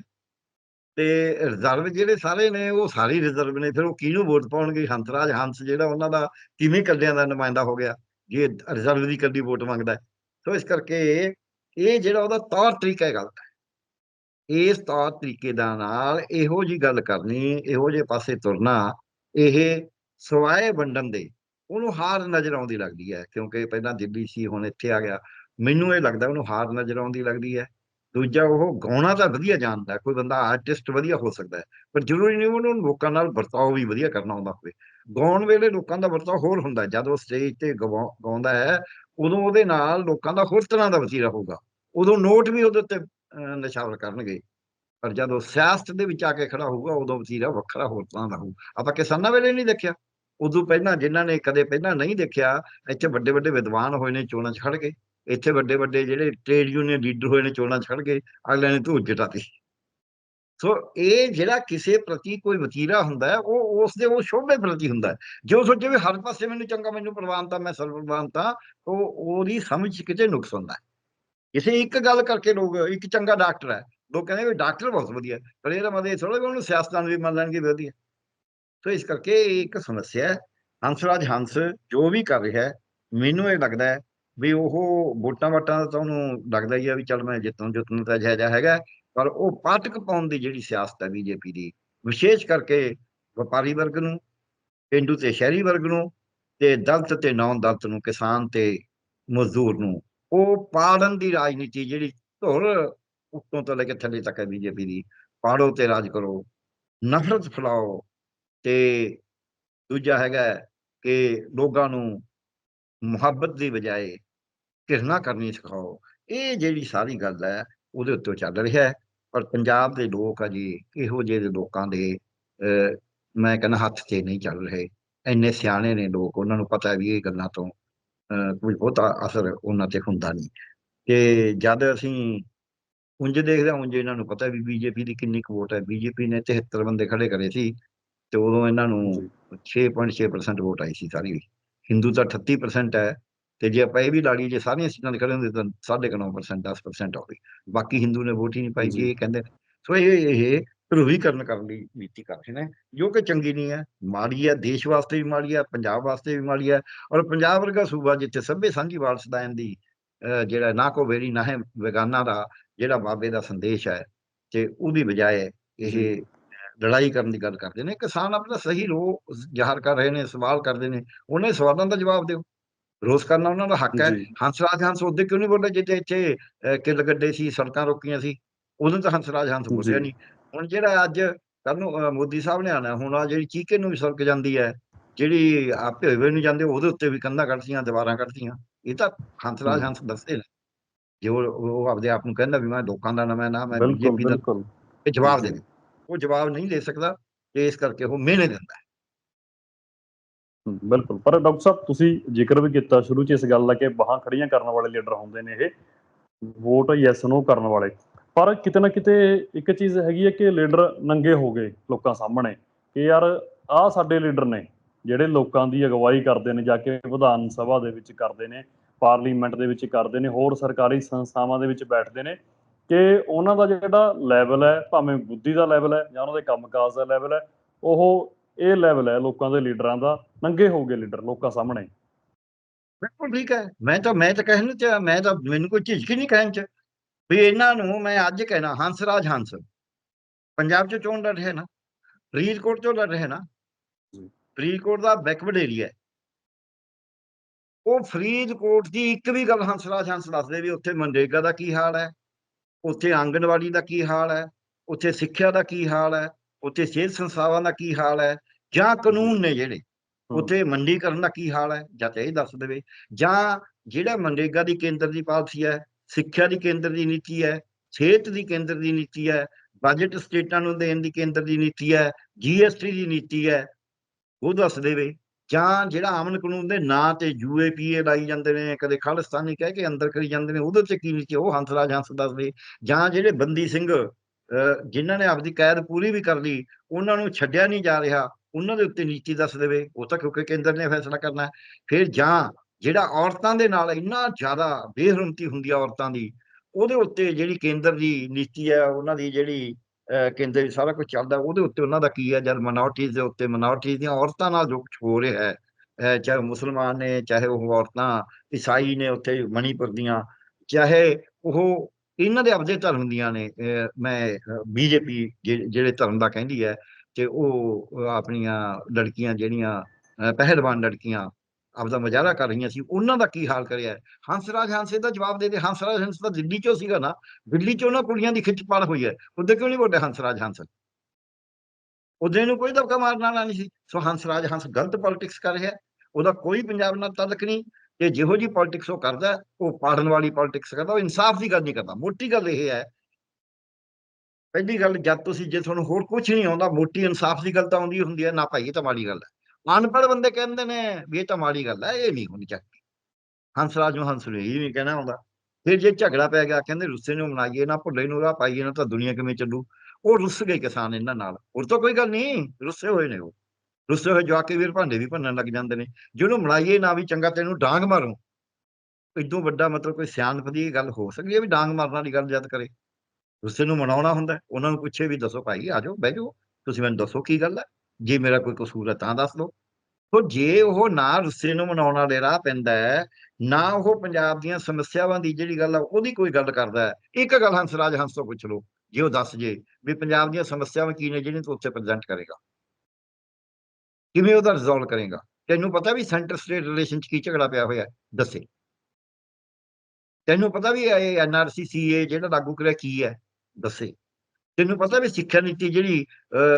ਤੇ ਰਿਜ਼ਰਵ ਜਿਹੜੇ ਸਾਰੇ ਨੇ ਉਹ ਸਾਰੇ ਰਿਜ਼ਰਵ ਨੇ। ਫਿਰ ਉਹ ਕਿਹਨੂੰ ਵੋਟ ਪਾਉਣਗੇ? ਹੰਸਰਾਜ ਹੰਸ ਜਿਹੜਾ ਉਹਨਾਂ ਦਾ ਕਿਵੇਂ ਕੱਲਿਆਂ ਦਾ ਨੁਮਾਇੰਦਾ ਹੋ ਗਿਆ, ਜੇ ਰਿਜ਼ਰਵ ਦੀ ਕੱਲੀ ਵੋਟ ਮੰਗਦਾ ਸੋ ਇਸ ਕਰਕੇ ਇਹ ਜਿਹੜਾ ਉਹਦਾ ਤੌਰ ਤਰੀਕਾ ਹੈ ਗਲਤ ਹੈ ਇਸ ਤੌਰ ਤਰੀਕੇ ਦਾ ਨਾਲ ਇਹੋ ਜੀ ਗੱਲ ਕਰਨੀ, ਇਹੋ ਜਿਹੇ ਪਾਸੇ ਤੁਰਨਾ, ਇਹ ਸਵਾਏ ਵੰਡਣ ਦੇ ਉਹਨੂੰ ਹਾਰ ਨਜ਼ਰ ਆਉਂਦੀ ਲੱਗਦੀ ਹੈ, ਕਿਉਂਕਿ ਪਹਿਲਾਂ ਦਿੱਲੀ ਸੀ, ਹੁਣ ਇੱਥੇ ਆ ਗਿਆ। ਮੈਨੂੰ ਇਹ ਲੱਗਦਾ ਉਹਨੂੰ ਹਾਰ ਨਜ਼ਰ ਆਉਂਦੀ ਲੱਗਦੀ ਹੈ। ਦੂਜਾ ਉਹ ਗਾਉਣਾ ਤਾਂ ਵਧੀਆ ਜਾਣਦਾ, ਕੋਈ ਬੰਦਾ ਆਰਟਿਸਟ ਵਧੀਆ ਹੋ ਸਕਦਾ ਹੈ, ਪਰ ਜ਼ਰੂਰੀ ਨਹੀਂ ਉਹਨੂੰ ਲੋਕਾਂ ਨਾਲ ਵਰਤਾਓ ਵੀ ਵਧੀਆ ਕਰਨਾ ਆਉਂਦਾ ਹੋਵੇ। ਗਾਉਣ ਵੇਲੇ ਲੋਕਾਂ ਦਾ ਵਰਤਾਓ ਹੋਰ ਹੁੰਦਾ ਜਦ ਉਹ ਸਟੇਜ ਤੇ ਗਵਾ- ਗਾਉਂਦਾ ਹੈ, ਉਦੋਂ ਉਹਦੇ ਨਾਲ ਲੋਕਾਂ ਦਾ ਹੋਰ ਤਰ੍ਹਾਂ ਦਾ ਵਤੀਰਾ ਹੋਊਗਾ। ਉਦੋਂ ਨੋਟ ਵੀ ਉਹਦੇ ਉੱਤੇ ਨਸ਼ਾਵਰ ਕਰਨਗੇ ਪਰ ਜਦੋਂ ਸਿਆਸਤ ਦੇ ਵਿੱਚ ਆ ਕੇ ਖੜਾ ਹੋਊਗਾ, ਉਦੋਂ ਵਤੀਰਾ ਵੱਖਰਾ ਹੋਰ ਤਰ੍ਹਾਂ ਦਾ ਹੋਊ। ਆਪਾਂ ਕਿਸਾਨਾਂ ਵੇਲੇ ਨਹੀਂ ਦੇਖਿਆ। ਉਦੋਂ ਪਹਿਲਾਂ ਜਿਨ੍ਹਾਂ ਨੇ ਕਦੇ ਪਹਿਲਾਂ ਨਹੀਂ ਦੇਖਿਆ, ਇੱਥੇ ਵੱਡੇ ਵੱਡੇ ਵਿਦਵਾਨ ਹੋਏ ਨੇ, ਚੋਣਾਂ 'ਚ ਖੜ ਗਏ। ਇੱਥੇ ਵੱਡੇ ਵੱਡੇ ਜਿਹੜੇ ਟ੍ਰੇਡ ਯੂਨੀਅਨ ਲੀਡਰ ਹੋਏ ਨੇ, ਚੋਣਾਂ 'ਚ ਖੜ ਗਏ। ਅਗਲੇ ਨੇ ਧੂੜ ਜਟਾਤੀ। ਸੋ ਇਹ ਜਿਹੜਾ ਕਿਸੇ ਪ੍ਰਤੀ ਕੋਈ ਵਤੀਰਾ ਹੁੰਦਾ ਹੈ, ਉਹ ਉਸ ਦੇ ਉਹ ਸ਼ੋਭੇ ਪ੍ਰਤੀ ਹੁੰਦਾ ਹੈ। ਜੋ ਸੋਚੇ ਵੀ ਹਰ ਪਾਸੇ ਮੈਨੂੰ ਚੰਗਾ, ਮੈਨੂੰ ਪ੍ਰਵਾਨਤਾ ਮੈਂ ਸਰਵਪ੍ਰਵਾਨਤਾ ਉਹ ਉਹਦੀ ਸਮਝ ਕਿਤੇ ਨੁਕਸ ਹੁੰਦਾ ਹੈ। ਕਿਸੇ ਇੱਕ ਗੱਲ ਕਰਕੇ ਲੋਕ, ਇੱਕ ਚੰਗਾ ਡਾਕਟਰ ਹੈ। ਲੋਕ ਕਹਿੰਦੇ ਵੀ ਡਾਕਟਰ ਬਹੁਤ ਵਧੀਆ ਪਰ ਇਹਦਾ ਮਤਲਬ ਇਹ ਥੋੜਾ ਵੀ ਉਹਨੂੰ ਸਿਆਸਤਦਾਨ ਵੀ ਮੰਨ ਲੈਣਗੇ ਵੀ ਵਧੀਆ। ਸੋ ਇਸ ਕਰਕੇ ਇਹ ਇੱਕ ਸਮੱਸਿਆ ਹੈ। ਹੰਸਰਾਜ ਹੰਸ ਜੋ ਵੀ ਕਰ ਰਿਹਾ ਮੈਨੂੰ ਇਹ ਲੱਗਦਾ ਹੈ ਵੀ ਉਹ ਵੋਟਾਂ ਵਾਟਾਂ ਦਾ ਤਾਂ ਉਹਨੂੰ ਲੱਗਦਾ ਹੀ ਆ ਵੀ ਚੱਲ ਮੈਂ ਜਿੱਤਣ ਜਿੱਤਣ ਤਾਂ ਜਾਇਜਾ ਹੈਗਾ। ਪਰ ਉਹ ਪਾਟਕ ਪਾਉਣ ਦੀ ਜਿਹੜੀ ਸਿਆਸਤ ਹੈ ਬੀਜੇਪੀ ਦੀ, ਵਿਸ਼ੇਸ਼ ਕਰਕੇ ਵਪਾਰੀ ਵਰਗ ਨੂੰ, ਪਿੰਡੂ ਤੇ ਸ਼ਹਿਰੀ ਵਰਗ ਨੂੰ ਤੇ ਦਲਤ ਤੇ ਨੌਨ ਦਲਤ ਨੂੰ, ਕਿਸਾਨ ਤੇ ਮਜ਼ਦੂਰ ਨੂੰ ਉਹ ਪਾੜਨ ਦੀ ਰਾਜਨੀਤੀ ਜਿਹੜੀ ਧੁਰ ਉੱਤੋਂ ਤੋਂ ਲੈ ਕੇ ਥੱਲੇ ਤੱਕ ਹੈ ਬੀਜੇਪੀ ਦੀ ਪਾੜੋ ਤੇ ਰਾਜ ਕਰੋ ਨਫ਼ਰਤ ਫੈਲਾਓ ਤੇ ਦੂਜਾ ਹੈਗਾ ਕਿ ਲੋਕਾਂ ਨੂੰ ਮੁਹੱਬਤ ਦੀ ਬਜਾਏ ਘਿਰਣਾ ਕਰਨੀ ਸਿਖਾਓ ਇਹ ਜਿਹੜੀ ਸਾਰੀ ਗੱਲ ਹੈ ਉਹਦੇ ਉੱਤੇ ਚੱਲ ਰਿਹਾ ਹੈ ਪਰ ਪੰਜਾਬ ਦੇ ਲੋਕ ਆ ਜੀ ਇਹੋ ਜਿਹੇ ਲੋਕਾਂ ਦੇ ਅਹ, ਮੈਂ ਕਹਿੰਦਾ ਹੱਥ ਤੇ ਨਹੀਂ ਚੱਲ ਰਹੇ ਇੰਨੇ ਸਿਆਣੇ ਨੇ ਲੋਕ ਉਹਨਾਂ ਨੂੰ ਪਤਾ ਵੀ ਇਹ ਗੱਲਾਂ ਤੋਂ ਕੋਈ ਬਹੁਤਾ ਅਸਰ ਉਹਨਾਂ ਤੇ ਹੁੰਦਾ ਨਹੀਂ ਤੇ ਜਦ ਅਸੀਂ ਉਂਝ ਦੇਖਦੇ ਹਾਂ ਉਂਝ ਇਹਨਾਂ ਨੂੰ ਪਤਾ ਵੀ ਬੀਜੇਪੀ ਦੀ ਕਿੰਨੀ ਕੁ ਵੋਟ ਹੈ ਬੀਜੇਪੀ ਨੇ 73 ਬੰਦੇ ਖੜੇ ਕਰੇ ਸੀ ਤੇ ਉਦੋਂ ਇਹਨਾਂ ਨੂੰ ਜੀ 6.6% ਵੋਟ ਆਈ ਸੀ ਸਾਰੀ ਹਿੰਦੂ ਤਾਂ 38% ਹੈ ਤੇ ਜੇ ਆਪਾਂ ਇਹ ਵੀ ਲਾ ਲਈਏ ਜੇ ਸਾਰੀਆਂ ਸੀਟਾਂ ਖੜੇ ਹੁੰਦੇ ਤਾਂ 9.5% 10% ਹੋ ਗਈ ਬਾਕੀ ਹਿੰਦੂ ਨੇ ਵੋਟ ਹੀ ਨਹੀਂ ਪਾਈ ਜੀ। ਇਹ ਕਹਿੰਦੇ। ਸੋ ਇਹ ਇਹ ਧਰੁਵੀਕਰਨ ਕਰਨ ਦੀ ਨੀਤੀ ਕਰ ਰਹੇ ਨੇ ਜੋ ਕਿ ਚੰਗੀ ਨਹੀਂ ਹੈ ਮਾੜੀ ਹੈ ਦੇਸ਼ ਵਾਸਤੇ ਵੀ ਮਾੜੀ ਹੈ ਪੰਜਾਬ ਵਾਸਤੇ ਵੀ ਮਾੜੀ ਹੈ ਔਰ ਪੰਜਾਬ ਵਰਗਾ ਸੂਬਾ ਜਿੱਥੇ ਸਭੇ ਸਾਂਝੀ ਵਾਲਸਦਾਨ ਦੀ ਅਹ, ਜਿਹੜਾ ਨਾ ਕੋ ਵੇਰੀ ਨਾ ਹੈ ਵਿਗਾਨਾ ਦਾ ਜਿਹੜਾ ਬਾਬੇ ਦਾ ਸੰਦੇਸ਼ ਹੈ ਤੇ ਉਹਦੀ ਬਜਾਏ ਇਹ। ਲੜਾਈ ਕਰਨ ਦੀ ਗੱਲ ਕਰਦੇ ਨੇ ਕਿਸਾਨ ਆਪਣਾ ਸਹੀ ਰੋਹ ਜ਼ਾਹਰ ਕਰ ਰਹੇ ਨੇ ਸਵਾਲ ਕਰਦੇ ਨੇ ਉਹਨਾਂ ਦੇ ਸਵਾਲਾਂ ਦਾ ਜਵਾਬ ਦਿਓ ਰੋਸ ਕਰਨਾ ਉਹਨਾਂ ਦਾ ਹੱਕ ਹੈ ਜੀ ਹੰਸਰਾਜ ਹੰਸ ਉਹਦੇ ਕਿਉਂ ਨਹੀਂ ਬੋਲੇ ਜਿੱਥੇ ਇੱਥੇ ਕਿੱਲ ਗੱਡੇ ਸੀ ਸੜਕਾਂ ਰੋਕੀਆਂ ਸੀ ਉਦੋਂ ਤਾਂ ਹੰਸਰਾਜ ਹੰਸ ਬੋਲਿਆ। ਨਹੀਂ ਹੁਣ ਜਿਹੜਾ ਅੱਜ ਕੱਲ ਨੂੰ ਮੋਦੀ ਸਾਹਿਬ ਨੇ ਆਣਾ ਹੁਣ ਆ ਜਿਹੜੀ ਚੀਕੇ ਨੂੰ ਵੀ ਸੜਕ ਜਾਂਦੀ ਹੈ ਜਿਹੜੀ ਆਪੇ ਹੋਏ ਨੂੰ ਜਾਂਦੇ ਉਹਦੇ ਉੱਤੇ ਵੀ ਕੰਧਾਂ ਕੱਢਤੀਆਂ ਦੀਵਾਰਾਂ ਕੱਢਤੀਆਂ ਇਹ ਤਾਂ ਹੰਸਰਾਜ। ਹੰਸ ਦੱਸਦੇ ਨੇ। ਜੇ ਉਹ ਆਪਦੇ ਆਪ ਨੂੰ ਕਹਿੰਦਾ ਵੀ ਮੈਂ ਲੋਕਾਂ ਦਾ ਨਵਾਂ ਨਾ ਮੈਂ ਬੀਜੇਪੀ ਦਾ ਇਹ ਜਵਾਬ। ਦੇਵੇ ਉਹ ਜਵਾਬ ਨਹੀਂ ਦੇ ਸਕਦਾ ਤੇ ਇਸ ਕਰਕੇ ਉਹ ਮਿਹਨੇ ਦਿੰਦਾ ਬਿਲਕੁਲ। ਪਰ ਡਾਕਟਰ ਸਾਹਿਬ ਤੁਸੀਂ ਜ਼ਿਕਰ ਵੀ ਕੀਤਾ ਸ਼ੁਰੂ 'ਚ ਇਸ ਗੱਲ ਦਾ ਕਿ ਬਾਹਾਂ ਖੜੀਆਂ ਕਰਨ ਵਾਲੇ ਲੀਡਰ ਹੁੰਦੇ ਨੇ ਇਹ। ਵੋਟ ਯੈਸ ਨੋ ਕਰਨ ਵਾਲੇ। ਪਰ ਕਿਤੇ ਨਾ ਕਿਤੇ ਇੱਕ ਚੀਜ਼ ਹੈਗੀ ਹੈ ਕਿ ਲੀਡਰ ਨੰਗੇ ਹੋ ਗਏ ਲੋਕਾਂ ਸਾਹਮਣੇ ਕਿ ਯਾਰ ਆਹ ਸਾਡੇ ਲੀਡਰ ਨੇ ਜਿਹੜੇ ਲੋਕਾਂ ਦੀ ਅਗਵਾਈ ਕਰਦੇ ਨੇ, ਜਾ ਕੇ ਵਿਧਾਨ ਸਭਾ ਦੇ ਵਿੱਚ ਕਰਦੇ ਨੇ, ਪਾਰਲੀਮੈਂਟ ਦੇ ਵਿੱਚ ਕਰਦੇ ਨੇ, ਹੋਰ ਸਰਕਾਰੀ ਸੰਸਥਾਵਾਂ ਦੇ ਵਿੱਚ ਬੈਠਦੇ ਨੇ ਕਿ ਉਹਨਾਂ ਦਾ ਜਿਹੜਾ ਲੈਵਲ ਹੈ, ਭਾਵੇਂ ਬੁੱਧੀ ਦਾ ਲੈਵਲ ਹੈ ਜਾਂ ਉਹਨਾਂ ਦੇ ਕੰਮਕਾਜ ਦਾ ਲੈਵਲ ਹੈ, ਉਹ ਇਹ ਲੈਵਲ ਹੈ ਲੋਕਾਂ ਦੇ ਲੀਡਰਾਂ ਦਾ, ਨੰਗੇ ਹੋ ਗਏ ਲੀਡਰ ਲੋਕਾਂ ਸਾਹਮਣੇ। ਬਿਲਕੁਲ ਠੀਕ ਹੈ। ਮੈਂ ਤਾਂ ਮੈਂ ਤਾਂ ਕਹਿਣ ਚ ਮੈਂ ਤਾਂ ਮੈਨੂੰ ਕੋਈ ਝਿਜਕ ਨਹੀਂ ਕਹਿਣ ਚ। ਵੀ ਇਹਨਾਂ ਨੂੰ ਮੈਂ ਅੱਜ ਕਹਿਣਾ ਹੰਸਰਾਜ ਹੰਸ। ਪੰਜਾਬ ਚ ਚੋਣ ਲੜ ਰਹੇ ਨਾ? ਫਰੀਦਕੋਟ ਚੋਂ ਲੜ ਰਹੇ ਨਾ। ਫਰੀਦਕੋਟ ਦਾ ਬੈਕਵਰਡ ਏਰੀਆ ਉਹ ਫਰੀਦਕੋਟ ਦੀ ਇੱਕ ਵੀ ਗੱਲ ਹੰਸਰਾਜ ਹੰਸ ਦੱਸਦੇ ਵੀ ਉੱਥੇ ਮਨਰੇਗਾ ਦਾ ਕੀ ਹਾਲ ਹੈ? ਉੱਥੇ ਆਂਗਣਵਾੜੀ ਦਾ ਕੀ ਹਾਲ ਹੈ? ਉੱਥੇ ਸਿੱਖਿਆ ਦਾ ਕੀ ਹਾਲ ਹੈ? ਉੱਥੇ ਸਿਹਤ ਸੰਸਥਾਵਾਂ ਦਾ ਕੀ ਹਾਲ ਹੈ? ਜਾਂ ਕਾਨੂੰਨ ਨੇ ਜਿਹੜੇ। ਉੱਥੇ ਮੰਡੀਕਰਨ ਦਾ ਕੀ ਹਾਲ ਹੈ? ਜਾਂ ਤਾਂ ਇਹ ਦੱਸ ਦੇਵੇ। ਜਾਂ ਜਿਹੜਾ ਮਨਰੇਗਾ ਦੀ ਕੇਂਦਰ ਦੀ ਪਾਲਿਸੀ ਹੈ ਸਿੱਖਿਆ ਦੀ ਕੇਂਦਰ ਦੀ ਨੀਤੀ ਹੈ ਸਿਹਤ ਦੀ ਕੇਂਦਰ ਦੀ ਨੀਤੀ ਹੈ ਬਜਟ ਸਟੇਟਾਂ ਨੂੰ ਦੇਣ ਦੀ ਕੇਂਦਰ ਦੀ ਨੀਤੀ ਹੈ ਜੀਐਸਟੀ ਦੀ ਨੀਤੀ ਹੈ। ਉਹ ਦੱਸ ਦੇਵੇ ਜਾਂ ਜਿਹੜਾ ਅਮਨ ਕਾਨੂੰਨ ਦੇ ਨਾਂ ਤੇ ਯੂਏਪੀਏ ਲਾਈ ਜਾਂਦੇ ਨੇ ਕਦੇ ਖਾਲਿਸਤਾਨੀ ਕਹਿ ਕੇ ਅੰਦਰ ਕਰੀ ਜਾਂਦੇ ਨੇ ਉਹਦੇ ਤੇ ਕੀ ਨੀਤੀ ਹੈ, ਉਹ ਹੰਸਰਾਜ ਹੰਸ ਦੱਸਦੇ ਜਾਂ ਜਿਹੜੇ ਬੰਦੀ ਸਿੰਘ ਅਹ, ਜਿਨ੍ਹਾਂ ਨੇ ਆਪਦੀ ਕੈਦ ਪੂਰੀ ਵੀ ਕਰ ਲਈ ਉਹਨਾਂ ਨੂੰ ਛੱਡਿਆ ਨਹੀਂ ਜਾ ਰਿਹਾ ਉਹਨਾਂ ਦੇ ਉੱਤੇ ਨੀਤੀ ਦੱਸ ਦੇਵੇ। ਉਹ ਤਾਂ ਕਿਉਂਕਿ ਕੇਂਦਰ ਨੇ ਫੈਸਲਾ ਕਰਨਾ ਫਿਰ ਜਾਂ ਜਿਹੜਾ ਔਰਤਾਂ ਦੇ ਨਾਲ ਇੰਨਾ ਜ਼ਿਆਦਾ ਬੇਹਰਮਤੀ ਹੁੰਦੀ ਆ ਔਰਤਾਂ ਦੀ ਉਹਦੇ ਉੱਤੇ ਜਿਹੜੀ ਕੇਂਦਰ ਦੀ ਨੀਤੀ ਹੈ ਉਹਨਾਂ ਦੀ ਜਿਹੜੀ ਅਹ, ਕੇਂਦਰ ਦੀ ਸਾਰਾ ਕੁਝ ਚੱਲਦਾ ਉਹਦੇ ਉੱਤੇ ਉਹਨਾਂ ਦਾ ਕੀ ਹੈ ਜਦ ਮਿਨੋਰਟੀਜ਼ ਦੇ ਉੱਤੇ ਮਿਨੋਰਟੀਜ਼ ਦੀਆਂ ਔਰਤਾਂ ਨਾਲ ਜੋ ਕੁਝ ਹੋ ਰਿਹਾ ਹੈ ਚਾਹੇ ਉਹ ਮੁਸਲਮਾਨ ਨੇ ਚਾਹੇ ਉਹ ਔਰਤਾਂ ਈਸਾਈ ਨੇ ਉੱਥੇ ਮਣੀਪੁਰ ਦੀਆਂ ਚਾਹੇ ਉਹ ਇਹਨਾਂ ਦੇ ਆਪਦੇ ਧਰਮ ਦੀਆਂ ਨੇ ਅਹ, ਮੈਂ ਬੀਜੇਪੀ ਜਿਹੜੇ ਧਰਮ ਦਾ ਕਹਿੰਦੀ ਹੈ ਤੇ ਉਹ ਆਪਣੀਆਂ ਲੜਕੀਆਂ ਜਿਹੜੀਆਂ ਪਹਿਲਵਾਨ ਲੜਕੀਆਂ ਆਪਦਾ ਮੁਜ਼ਾਹਰਾ ਕਰ ਰਹੀਆਂ ਸੀ, ਉਹਨਾਂ ਦਾ ਕੀ ਹਾਲ ਕਰਿਆ ਹੈ? ਹੰਸਰਾਜ ਹੰਸੇ ਦਾ ਜਵਾਬ ਦੇ ਦੇ, ਹੰਸਰਾਜ ਹੰਸ ਤਾਂ ਦਿੱਲੀ ਚੋਂ ਸੀਗਾ ਨਾ, ਦਿੱਲੀ ਚੋਂ ਉਹਨਾਂ ਕੁੜੀਆਂ ਦੀ ਖਿੱਚਪਾਲ ਹੋਈ ਹੈ, ਉਹਦੇ ਕਿਉਂ ਨਹੀਂ ਬੋਲੇ ਹੰਸਰਾਜ ਹੰਸ? ਉਹਦੇ ਨੂੰ ਕੋਈ ਦਬਕਾ ਮਾਰਨ ਵਾਲਾ ਨਹੀਂ ਸੀ, ਸੋ ਹੰਸਰਾਜ ਹੰਸ ਗਲਤ ਪੋਲਿਟਿਕਸ ਕਰ ਰਿਹਾ ਉਹਦਾ ਕੋਈ ਪੰਜਾਬ ਨਾਲ ਤਲਕ ਨਹੀਂ, ਤੇ ਜਿਹੋ ਜੀ ਪੋਲਿਟਿਕਸ ਉਹ ਕਰਦਾ, ਉਹ ਪਾੜਨ ਵਾਲੀ ਪੋਲਿਟਿਕਸ ਕਰਦਾ, ਉਹ ਇਨਸਾਫ ਦੀ ਗੱਲ ਨਹੀਂ ਕਰਦਾ, ਮੋਟੀ ਗੱਲ ਇਹ ਹੈ। ਪਹਿਲੀ ਗੱਲ, ਜਦ ਤੁਸੀਂ ਜੇ ਤੁਹਾਨੂੰ ਹੋਰ ਕੁਝ ਨਹੀਂ ਆਉਂਦਾ, ਮੋਟੀ ਇਨਸਾਫ ਦੀ ਗੱਲ ਤਾਂ ਆਉਂਦੀ ਹੁੰਦੀ ਹੈ, ਨਾ ਭਾਈ ਇਹ ਤਾਂ ਮਾੜੀ ਗੱਲ ਹੈ। ਅਨਪੜ੍ਹ ਬੰਦੇ ਕਹਿੰਦੇ ਨੇ ਵੀ ਇਹ ਤਾਂ ਮਾੜੀ ਗੱਲ ਹੈ ਇਹ ਨਹੀਂ ਹੋਣੀ ਚਾਹੀਦੀ। ਹੰਸਰਾਜ ਨੂੰ ਹੰਸ ਨੂੰ ਇਹ ਨਹੀਂ ਕਹਿਣਾ ਹੁੰਦਾ ਫਿਰ ਜੇ ਝਗੜਾ ਪੈ ਗਿਆ, ਕਹਿੰਦੇ ਰੁੱਸੇ ਨੂੰ ਮਨਾਈਏ, ਨਾ ਭੁੱਲੇ ਨੂੰ ਰਾਹ ਪਾਈਏ, ਨਾ ਤਾਂ ਦੁਨੀਆ ਕਿਵੇਂ ਚੱਲੂ? ਉਹ ਰੁੱਸ ਗਏ ਕਿਸਾਨ ਇਹਨਾਂ ਨਾਲ। ਹੋਰ ਤਾਂ ਕੋਈ ਗੱਲ ਨਹੀਂ, ਰੁੱਸੇ ਹੋਏ ਨੇ ਉਹ। ਰੁੱਸੇ ਹੋਏ ਜਾ ਕੇ ਵੀਰ ਭਾਂਡੇ ਵੀ ਭੰਨਣ ਲੱਗ ਜਾਂਦੇ ਨੇ। ਜਿਹਨੂੰ ਮਨਾਈਏ ਨਾ ਵੀ ਚੰਗਾ ਤੈਨੂੰ ਡਾਂਗ ਮਾਰੂ। ਇਦੋਂ ਵੱਡਾ ਮਤਲਬ ਕੋਈ ਸਿਆਣਪ ਦੀ ਗੱਲ ਹੋ ਸਕਦੀ ਹੈ ਵੀ ਡਾਂਗ ਮਾਰਨ ਵਾਲੀ ਗੱਲ ਜਦ ਕਰੇ। ਰੁੱਸੇ ਨੂੰ ਮਨਾਉਣਾ ਹੁੰਦਾ। ਉਹਨਾਂ ਨੂੰ ਪੁੱਛੇ ਵੀ ਦੱਸੋ ਭਾਈ, ਆ ਜਾਓ, ਬਹਿ ਜਾਓ। ਤੁਸੀਂ ਮੈਨੂੰ ਦੱਸੋ ਕੀ ਗੱਲ ਹੈ ਜੇ ਮੇਰਾ ਕੋਈ ਕਸੂਰ ਹੈ ਤਾਂ ਦੱਸ ਦਿਓ ਤੋ ਜੇ ਉਹ ਨਾ ਰੁੱਸੇ ਨੂੰ ਮਨਾਉਣ ਵਾਲੇ ਰਾਹ ਪੈਂਦਾ ਹੈ, ਨਾ ਉਹ ਪੰਜਾਬ ਦੀਆਂ ਸਮੱਸਿਆਵਾਂ ਦੀ ਜਿਹੜੀ ਗੱਲ ਆ, ਉਹਦੀ ਕੋਈ ਗੱਲ ਕਰਦਾ ਹੈ। ਇੱਕ ਗੱਲ ਹੰਸਰਾਜ ਹੰਸ ਤੋਂ ਪੁੱਛ ਲਓ। ਜੇ ਉਹ ਦੱਸ ਜੇ ਵੀ ਪੰਜਾਬ ਦੀਆਂ ਸਮੱਸਿਆਵਾਂ ਕੀ ਨੇ ਜਿਹੜੀਆਂ ਤੂੰ ਉੱਥੇ ਪ੍ਰੈਜ਼ੈਂਟ ਕਰੇਗਾ। ਕਿਵੇਂ ਉਹਦਾ ਰਿਜ਼ੋਲਵ ਕਰੇਗਾ? ਤੈਨੂੰ ਪਤਾ ਵੀ ਸੈਂਟਰ ਸਟੇਟ ਰਿਲੇਸ਼ਨ ਚ ਕੀ ਝਗੜਾ ਪਿਆ ਹੋਇਆ ਦੱਸੇ। ਤੈਨੂੰ ਪਤਾ ਵੀ ਇਹ ਐਨਆਰਸੀ ਸੀਏ ਜਿਹੜਾ ਲਾਗੂ ਕਰਿਆ ਕੀ ਹੈ? ਦੱਸੇ। ਤੈਨੂੰ ਪਤਾ ਵੀ ਸਿੱਖਿਆ ਨੀਤੀ ਜਿਹੜੀ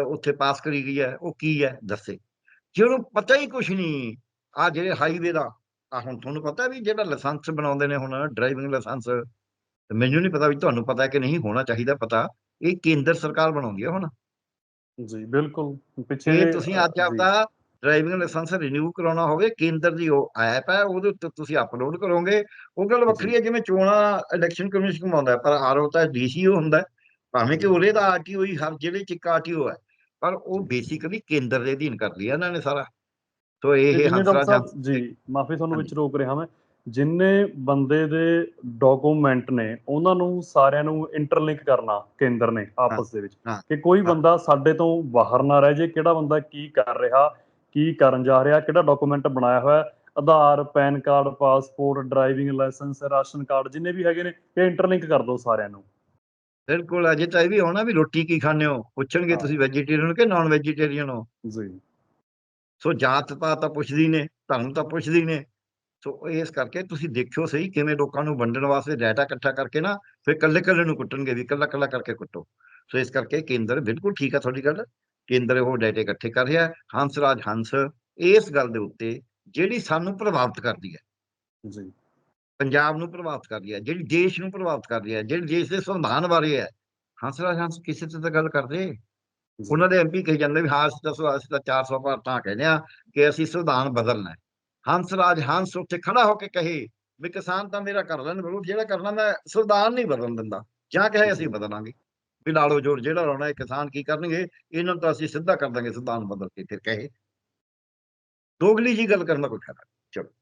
ਉੱਥੇ ਪਾਸ ਕਰੀ ਗਈ ਹੈ ਉਹ ਕੀ ਹੈ ਦੱਸੇ ਜੇ ਉਹਨੂੰ ਪਤਾ ਹੀ ਕੁਝ ਨਹੀਂ ਆ ਜਿਹੜੇ ਹਾਈਵੇ ਦਾ ਆ ਹੁਣ ਤੁਹਾਨੂੰ ਪਤਾ ਵੀ ਜਿਹੜਾ ਲਾਇਸੈਂਸ ਬਣਾਉਂਦੇ ਨੇ ਹੁਣ ਡਰਾਈਵਿੰਗ ਲਾਇਸੈਂਸ ਮੈਨੂੰ ਨਹੀਂ ਪਤਾ ਵੀ ਤੁਹਾਨੂੰ ਪਤਾ ਹੈ ਕਿ ਨਹੀਂ ਹੋਣਾ ਚਾਹੀਦਾ ਪਤਾ ਇਹ ਕੇਂਦਰ ਸਰਕਾਰ ਬਣਾਉਂਦੀ ਹੈ ਹੁਣ ਜੀ ਬਿਲਕੁਲ ਪਿੱਛੇ ਤੁਸੀਂ ਅੱਜ ਆਪਦਾ ਡਰਾਈਵਿੰਗ ਲਾਇਸੈਂਸ ਰਿਨਿਊ ਕਰਾਉਣਾ ਹੋਵੇ ਕੇਂਦਰ ਦੀ ਉਹ ਐਪ ਹੈ ਉਹਦੇ ਉੱਤੇ ਤੁਸੀਂ ਅਪਲੋਡ ਕਰੋਗੇ ਉਹ ਗੱਲ ਵੱਖਰੀ ਹੈ ਜਿਵੇਂ ਚੋਣਾਂ ਇਲੈਕਸ਼ਨ ਕਮਿਸ਼ਨ ਘੁਮਾਉਂਦਾ ਪਰ ਆਰਓ ਤਾਂ ਡੀਸੀਓ ਹੁੰਦਾ। ਭਾਵੇਂ ਕਿ। ਉਰੇ ਦਾ ਆਰਟੀਓ ਹੀ ਹਰ ਜ਼ਿਲ੍ਹੇ ਚ ਇੱਕ ਆਰਟੀਓ ਹੈ ਪਰ ਉਹ ਬੇਸਿਕਲੀ ਕੇਂਦਰ ਦੇ ਅਧੀਨ ਕਰ ਲਿਆ ਇਹਨਾਂ ਨੇ ਸਾਰਾ ਸੋ ਇਹ ਸਾਹਿਬ ਜੀ ਮਾਫੀ ਤੁਹਾਨੂੰ ਵਿੱਚ ਰੋਕ ਰਿਹਾ ਮੈਂ ਜਿੰਨੇ ਬੰਦੇ ਦੇ ਡਾਕੂਮੈਂਟ ਨੇ ਉਹਨਾਂ ਨੂੰ ਸਾਰਿਆਂ ਨੂੰ ਇੰਟਰਲਿੰਕ ਕਰਨਾ ਕੇਂਦਰ ਨੇ ਆਪਸ ਦੇ ਵਿੱਚ ਕਿ ਕੋਈ। ਬੰਦਾ ਸਾਡੇ ਤੋਂ ਬਾਹਰ ਨਾ ਰਹਿ ਜੇ ਕਿਹੜਾ ਬੰਦਾ ਕੀ ਕਰ ਰਿਹਾ ਕੀ ਕਰਨ ਜਾ ਰਿਹਾ ਕਿਹੜਾ ਡਾਕੂਮੈਂਟ ਬਣਾਇਆ ਹੋਇਆ Aadhaar pan card passport driving licence ration card ਜਿੰਨੇ ਵੀ ਹੈਗੇ ਨੇ ਇਹ ਇੰਟਰਲਿੰਕ ਕਰ ਦਿਓ ਸਾਰਿਆਂ ਨੂੰ ਬਿਲਕੁਲ ਅਜੇ ਤਾਂ ਇਹ ਵੀ ਹੋਣਾ ਵੀ ਰੋਟੀ ਕੀ ਖਾਂਦੇ ਹੋ? ਪੁੱਛਣਗੇ। ਤੁਸੀਂ ਵੈਜੀਟੇਰੀਅਨ ਕਿ ਨਾਨ ਵੈਜੀਟੇਰੀਅਨ ਹੋ? ਜੀ। ਸੋ ਜਾਤ ਪਾਤ ਤਾਂ ਪੁੱਛਦੀ ਨੇ ਧਰਮ ਤਾਂ ਪੁੱਛਦੀ ਨੇ। ਸੋ ਇਸ ਕਰਕੇ ਤੁਸੀਂ ਦੇਖਿਓ ਸਹੀ ਕਿਵੇਂ ਲੋਕਾਂ ਨੂੰ ਵੰਡਣ ਵਾਸਤੇ ਡਾਟਾ ਇਕੱਠਾ ਕਰਕੇ ਨਾ ਫਿਰ ਕੱਲੇ ਕੱਲੇ ਨੂੰ ਕੁੱਟਣਗੇ ਵੀ ਕੱਲਾ ਕੱਲਾ ਕਰਕੇ ਕੁੱਟੋ। ਸੋ ਇਸ ਕਰਕੇ ਕੇਂਦਰ ਬਿਲਕੁਲ ਠੀਕ ਹੈ ਤੁਹਾਡੀ ਗੱਲ। ਕੇਂਦਰ ਉਹ ਡਾਟੇ ਇਕੱਠੇ ਕਰ ਰਿਹਾ ਹੈ ਹੰਸਰਾਜ ਹੰਸ ਇਸ ਗੱਲ ਦੇ ਉੱਤੇ ਜਿਹੜੀ ਸਾਨੂੰ ਪ੍ਰਭਾਵਿਤ ਕਰਦੀ ਹੈ। ਜੀ। ਪੰਜਾਬ ਨੂੰ ਪ੍ਰਭਾਵਿਤ ਕਰਦੀ ਹੈ ਜਿਹੜੀ ਦੇਸ਼ ਨੂੰ ਪ੍ਰਭਾਵਿਤ ਕਰਦੀ ਹੈ ਜਿਹੜੀ ਦੇਸ਼ ਦੇ ਸੰਵਿਧਾਨ ਬਾਰੇ ਹੈ। ਹੰਸਰਾਜ ਹੰਸ ਕਿਸੇ ਤੇ ਤਾਂ ਗੱਲ ਕਰਦੇ। ਉਹਨਾਂ ਦੇ ਐਮਪੀ ਕਹੀ ਜਾਂਦੇ ਵੀ ਹਾਂ ਅਸੀਂ ਤਾਂ ਸੋ- ਅਸੀਂ ਤਾਂ 400 ਪਾਰ ਤਾਂ ਕਹਿੰਦੇ ਆ ਕਿ ਅਸੀਂ ਸੰਵਿਧਾਨ ਬਦਲਣਾ ਹੈ। ਹੰਸਰਾਜ ਹੰਸ ਉੱਥੇ ਖੜਾ ਹੋ ਕੇ ਕਹੇ ਵੀ ਕਿਸਾਨ ਤਾਂ ਮੇਰਾ ਕਰ ਲੈਣ ਬਰੂ ਜਿਹੜਾ ਕਰਨਾ ਮੈਂ ਸੰਵਿਧਾਨ ਨਹੀਂ ਬਦਲਣ ਦਿੰਦਾ ਜਾਂ ਕਹੇ। ਅਸੀਂ ਬਦਲਾਂਗੇ। ਵੀ ਨਾਲੋਂ ਜੋੜ ਜਿਹੜਾ ਲਾਉਣਾ ਹੈ ਕਿਸਾਨ ਕੀ ਕਰਨਗੇ ਇਹਨਾਂ ਨੂੰ ਤਾਂ ਅਸੀਂ ਸਿੱਧਾ ਕਰ ਦਾਂਗੇ ਸਿਧਾਂਤ ਬਦਲ ਕੇ ਫਿਰ ਕਹੇ। ਦੋਗਲੀ ਜੀ ਗੱਲ ਕਰਨ ਕੋਈ ਫਾਇਦਾ ਨਹੀਂ।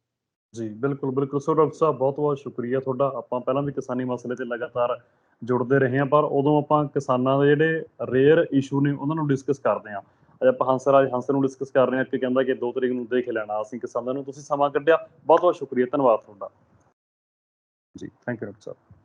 ਜੀ, ਬਿਲਕੁਲ ਬਿਲਕੁਲ। ਸੋ ਡਾਕਟਰ ਸਾਹਿਬ ਬਹੁਤ ਬਹੁਤ ਸ਼ੁਕਰੀਆ ਤੁਹਾਡਾ। ਆਪਾਂ ਪਹਿਲਾਂ ਵੀ ਕਿਸਾਨੀ ਮਸਲੇ ਤੇ ਲਗਾਤਾਰ ਜੁੜਦੇ ਰਹੇ ਹਾਂ, ਪਰ ਉਦੋਂ ਆਪਾਂ ਕਿਸਾਨਾਂ ਦੇ ਜਿਹੜੇ ਰੇਅਰ ਇਸ਼ੂ ਨੇ, ਉਹਨਾਂ ਨੂੰ ਡਿਸਕਸ ਕਰਦੇ ਹਾਂ। ਅੱਜ ਆਪਾਂ ਹੰਸਰਾਜ ਹੰਸ ਨੂੰ ਡਿਸਕਸ ਕਰ ਰਹੇ ਹਾਂ ਕਿ ਕਹਿੰਦਾ ਕਿ 2 ਤਰੀਕ ਨੂੰ ਦੇਖ ਲੈਣਾ ਅਸੀਂ ਕਿਸਾਨਾਂ ਨੂੰ। ਤੁਸੀਂ ਸਮਾਂ ਕੱਢਿਆ। ਬਹੁਤ ਬਹੁਤ ਸ਼ੁਕਰੀਆ। ਧੰਨਵਾਦ ਤੁਹਾਡਾ। ਜੀ ਥੈਂਕ ਯੂ ਡਾਕਟਰ ਸਾਹਿਬ।